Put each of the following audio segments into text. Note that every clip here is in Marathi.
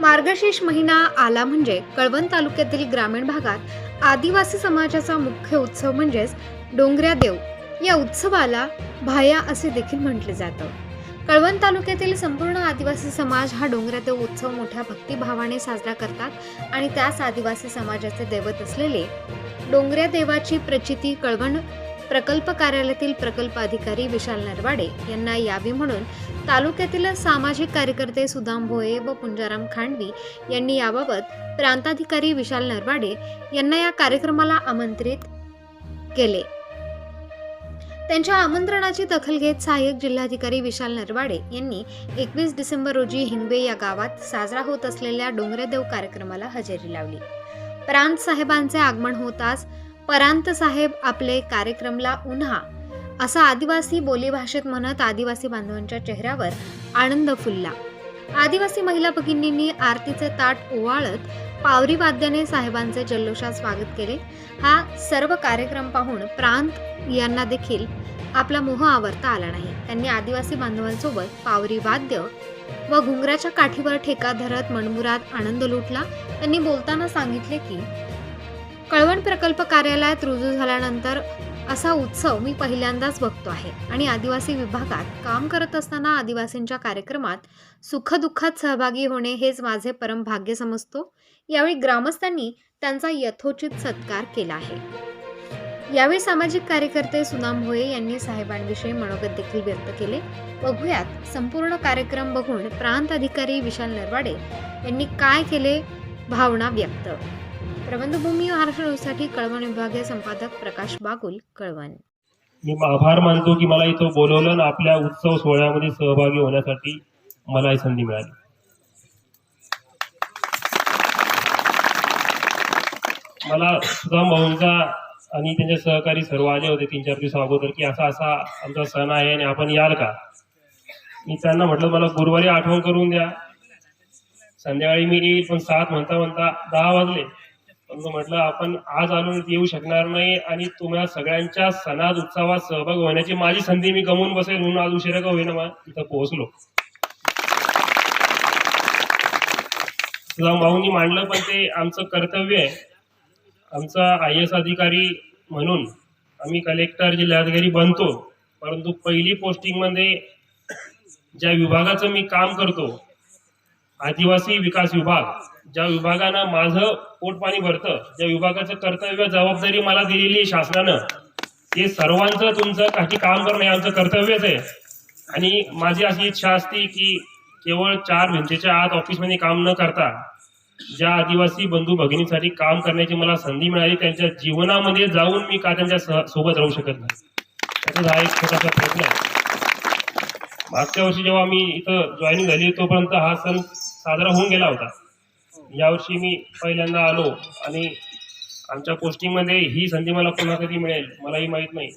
मार्गशीर्ष महिना आला म्हणजे कळवण तालुक्यातील ग्रामीण भागात आदिवासी समाजाचा मुख्य उत्सव म्हणजेच डोंगऱ्या देव या उत्सवाला भाया असे देखील म्हटले जातं. कळवण तालुक्यातील संपूर्ण आदिवासी समाज हा डोंगऱ्या देव उत्सव मोठ्या भक्तिभावाने साजरा करतात आणि त्याच आदिवासी समाजाचे दैवत असलेले डोंगऱ्या देवाची प्रचिती कळवण प्रकल्प कार्यालयातील प्रकल्प अधिकारी विशाल नरवाडे यांना यावी म्हणून तालुक्यातील सामाजिक कार्यकर्ते सुदाम भोये व पुंजाराम खांडवी यांनी याबाबत प्रांताधिकारी विशाल नरवाडे यांना या कार्यक्रमाला आमंत्रित केले. त्यांच्या आमंत्रणाची दखल घेत सहाय्यक जिल्हाधिकारी विशाल नरवाडे यांनी एकवीस डिसेंबर रोजी हिंगवे या गावात साजरा होत असलेल्या डोंगरेदेव कार्यक्रमाला हजेरी लावली. प्रांत साहेबांचे आगमन होताच परांत साहेब आपले कार्यक्रमला उन्हा असं आदिवासी बोलीभाषेत म्हणत आदिवासी बांधवांच्या चेहऱ्यावर आनंद फुलला. आदिवासी महिला भगिनींनी आरतीचे ताट ओवाळत पावरी वाद्याने साहेबांचे जल्लोषात स्वागत केले. हा सर्व कार्यक्रम पाहून प्रांत यांना देखील आपला मोह आवरता आला नाही. त्यांनी आदिवासी बांधवांसोबत पावरी वाद्य व घुंगराच्या काठीवर ठेका धरत मनमुरात आनंद लुटला. त्यांनी बोलताना सांगितले की कळवण प्रकल्प कार्यालयात रुजू झाल्यानंतर असा उत्सव मी पहिल्यांदाच बघतो आहे. आणि आदिवासी विभागात काम करत असताना आदिवासींच्या कार्यक्रमात सुखदुःखात सहभागी होणे हेच माझे परम भाग्य समजतो. यावेळी ग्रामस्थांनी त्यांचा यथोचित सत्कार केला आहे. यावेळी सामाजिक कार्यकर्ते सुनाम भोये यांनी साहेबांविषयी मनोगत देखील व्यक्त केले. बघूयात संपूर्ण कार्यक्रम बघून प्रांत अधिकारी विशाल नरवाडे यांनी काय केले भावना व्यक्त प्रबंधभूमी महाराष्ट्र न्यूजसाठी कळवण विभागीय संपादक प्रकाश बागुल कळवण. मी आभार मानतो की मला इथं बोलवलं आणि आपल्या उत्सव सोहळ्यामध्ये सहभागी होण्यासाठी मला ही संधी मिळाली. मला सुद्धा भाऊंचा आणि त्यांचे सहकारी सर्व आले होते तीन चार दिवस अगोदर की असा असा आमचा सण आहे आणि आपण याल का? मी त्यांना म्हटलं मला गुरुवारी आठवण करून द्या. संध्याकाळी मी येईल पण सात म्हणता म्हणता दहा वाजले. म्हटलं आपण आज आलो येऊ शकणार नाही आणि तुम्हाला सगळ्यांच्या सणात उत्सवात सहभाग होण्याची माझी संधी मी गमवून बसेल म्हणून आज उशिरा का होईना तिथं पोहोचलो. माऊनी मांडलं पण ते आमचं कर्तव्य आहे. आमचा आय एस अधिकारी म्हणून आम्ही कलेक्टर जिल्हाधिकारी बनतो. परंतु पहिली पोस्टिंगमध्ये ज्या विभागाचं मी काम करतो आदिवासी विकास विभाग ज्या विभागानं माझं पोटपाणी भरतं ज्या विभागाचं कर्तव्य जबाबदारी मला दिलेली आहे शासनानं. ते सर्वांचं तुमचं काही काम करणं हे आमचं कर्तव्यच आहे. आणि माझी अशी इच्छा असते की केवळ चार भिंतीच्या आत ऑफिसमध्ये काम न करता ज्या आदिवासी बंधू भगिनीसाठी काम करण्याची मला संधी मिळाली त्यांच्या जीवनामध्ये जाऊन मी का त्यांच्या सह- सोबत राहू शकत नाही. त्याचा हा एक छोटासा प्रयत्न आहे. मागच्या वर्षी जेव्हा मी इथं जॉईनिंग झाली तोपर्यंत हा सण साजरा होऊन गेला होता. यावर्षी मी पहिल्यांदा आलो आणि आमच्या पोस्टिंगमध्ये ही संधी मला पुन्हा कधी मिळेल मलाही माहीत नाही.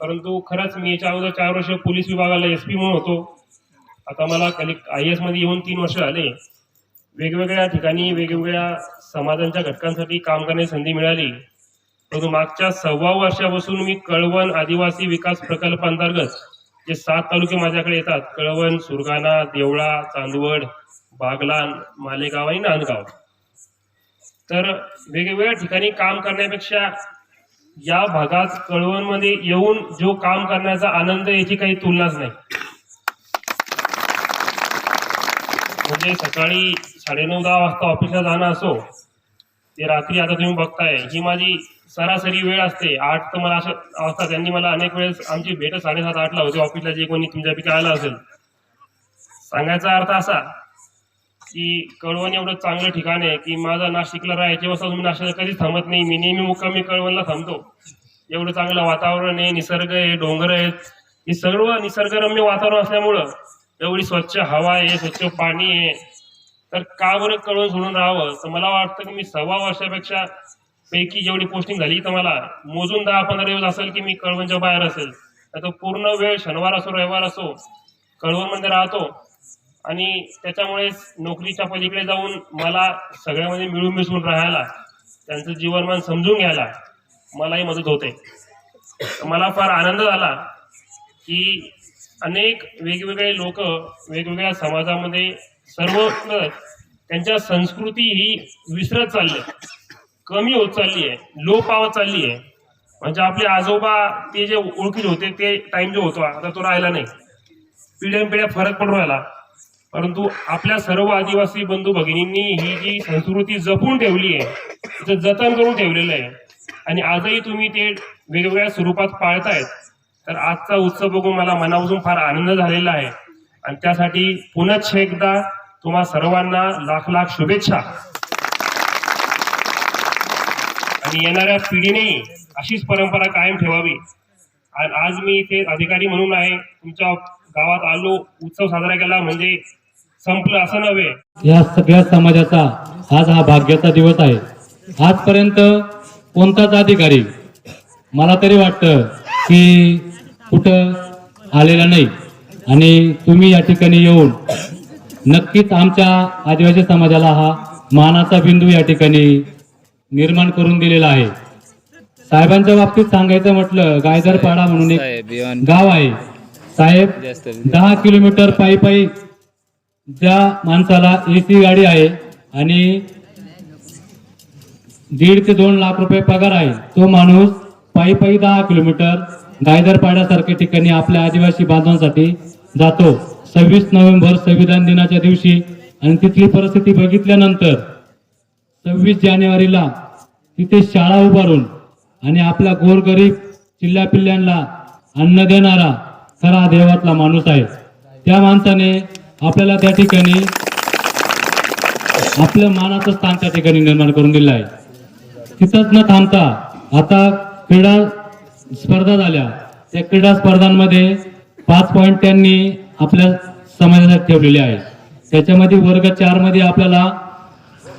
परंतु खरंच मी याच्या अगोदर चार वर्ष पोलीस विभागाला एस पी म्हणून होतो. आता मला कलेक्ट आय एसमध्ये येऊन तीन वर्ष आले वेगवेगळ्या ठिकाणी वेगवेगळ्या समाजांच्या घटकांसाठी काम करण्याची संधी मिळाली. परंतु मागच्या सव्वा वर्षापासून मी कळवण आदिवासी विकास प्रकल्पांतर्गत जे सात तालुके माझ्याकडे येतात कळवण सुरगाणा देवळा चांदवड बागलान मालेगाव आणि नांदगाव. तर वेगवेगळ्या ठिकाणी काम करण्यापेक्षा या भागात कळवणमध्ये येऊन जो काम करण्याचा आनंद याची काही तुलनाच नाही. म्हणजे सकाळी साडेनऊ दहा वाजता ऑफिसला जाणं असो ते रात्री आता तुम्ही बघताय ही माझी सरासरी वेळ असते. आठ तर मला असं असतात त्यांनी मला अनेक वेळेस आमची भेट साडेसात आठला होती ऑफिसला जे कोणी तुमच्यापैकी आलं असेल. सांगायचा अर्थ असा की कळवण एवढं चांगलं ठिकाण आहे की माझा नाशिकला राहायचे अवस्था तुम्ही नाशिकला कधीच थांबत नाही. मी नेहमी मुक्कामी कळवणला थांबतो. एवढं चांगलं वातावरण आहे निसर्ग आहे डोंगर आहेत. हे सर्व निसर्गरम्य वातावरण असल्यामुळं एवढी स्वच्छ हवा आहे स्वच्छ पाणी आहे. तर का बरं कळवण सोडून राहावं? तर मला वाटतं की मी सव्वा वर्षापेक्षा पैकी जेवढी पोस्टिंग झाली तर मला मोजून दहा पंधरा दिवस असेल की मी कळवणच्या बाहेर असेल. तर पूर्ण वेळ शनिवार असो रविवार असो कळवणमध्ये राहतो. आणि त्याच्यामुळेच नोकरीच्या पलीकडे जाऊन मला सगळ्यामध्ये मिळून मिसळून राहायला त्यांचं जीवनमान समजून घ्यायला मलाही मदत होते. मला फार आनंद झाला की अनेक वेगवेगळे लोक वेगवेगळ्या समाजामध्ये सर्व त्यांच्या संस्कृती ही विसरत चालली आहे. कमी होत चालली आहे. लो पावत चालली आहे. म्हणजे आपले आजोबा ते जे ओळखीत होते ते टाईम जो होता आता तो राहिला नाही. पिढ्यान पिढ्या फरक पडून राहिला. परंतु आपल्या सर्व आदिवासी बंधू भगिनींनी ही जी संस्कृती जपून ठेवली आहे तिचं जतन करून ठेवलेलं आहे आणि आजही तुम्ही ते वेगवेगळ्या स्वरूपात पाळतायत तर आजचा उत्सव बघून मला मनापासून फार आनंद झालेला आहे. आणि त्यासाठी पुनश्च एकदा तुम्हा सर्वांना लाख लाख शुभेच्छा. आणि येणाऱ्या पिढीनेही अशीच परंपरा कायम ठेवावी. आणि आज मी इथे अधिकारी म्हणून आहे तुमच्या गावात आलो उत्सव साजरा केला म्हणजे संपलं असं नव्हे. या सगळ्या समाजाचा आज हा भाग्याचा दिवस आहे. आजपर्यंत कोणताच अधिकारी मला तरी वाटतं की कुठं आलेला नाही. आणि तुम्ही या ठिकाणी येऊन नक्कीच आमच्या आदिवासी समाजाला हा मानाचा बिंदू या ठिकाणी निर्माण करून दिलेला आहे. साहेबांच्या बाबतीत सांगायचं म्हटलं गायदरपाडा म्हणून एक गाव आहे. साहेब दहा किलोमीटर पायी पायी ज्या माणसाला ए सी गाडी आहे आणि दीड ते दोन लाख रुपये पगार आहे तो माणूस पायी पायी दहा किलोमीटर गायदरपाड्यासारख्या ठिकाणी आपल्या आदिवासी बांधवांसाठी जातो. सव्वीस नोव्हेंबर संविधान दिनाच्या दिवशी आणि तिथली परिस्थिती बघितल्यानंतर सव्वीस जानेवारीला तिथे शाळा उभारून आणि आपल्या गोरगरीब चिल्ल्या पिल्ल्यांना अन्न देणारा खरा देवातला माणूस आहे. त्या माणसाने आपल्याला त्या ठिकाणी आपलं मानाचं स्थान त्या ठिकाणी निर्माण करून दिलं आहे तिथंच न थांबता आता क्रीडा स्पर्धा झाल्या. त्या क्रीडा स्पर्धांमध्ये पाच पॉईंट त्यांनी आपल्या समाजासाठी ठेवलेले आहे. त्याच्यामध्ये वर्ग चारमध्ये आपल्याला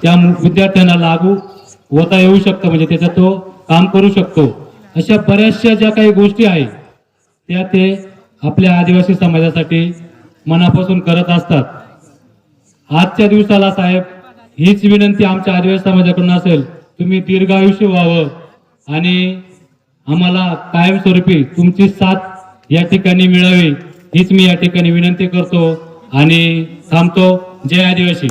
त्या विद्यार्थ्यांना लागू होता येऊ शकतं. म्हणजे त्याचा तो काम करू शकतो. अशा बऱ्याचशा ज्या काही गोष्टी आहेत त्या ते आपल्या आदिवासी समाजासाठी मनापासून करत असतात. आजच्या दिवसाला साहेब हीच विनंती आमच्या आदिवासी समाजाकडून असेल तुम्ही दीर्घायुष्य व्हावं आणि आम्हाला कायमस्वरूपी तुमची साथ या ठिकाणी मिळावी हीच मी या ठिकाणी विनंती करतो आणि थांबतो. जय आदिवासी.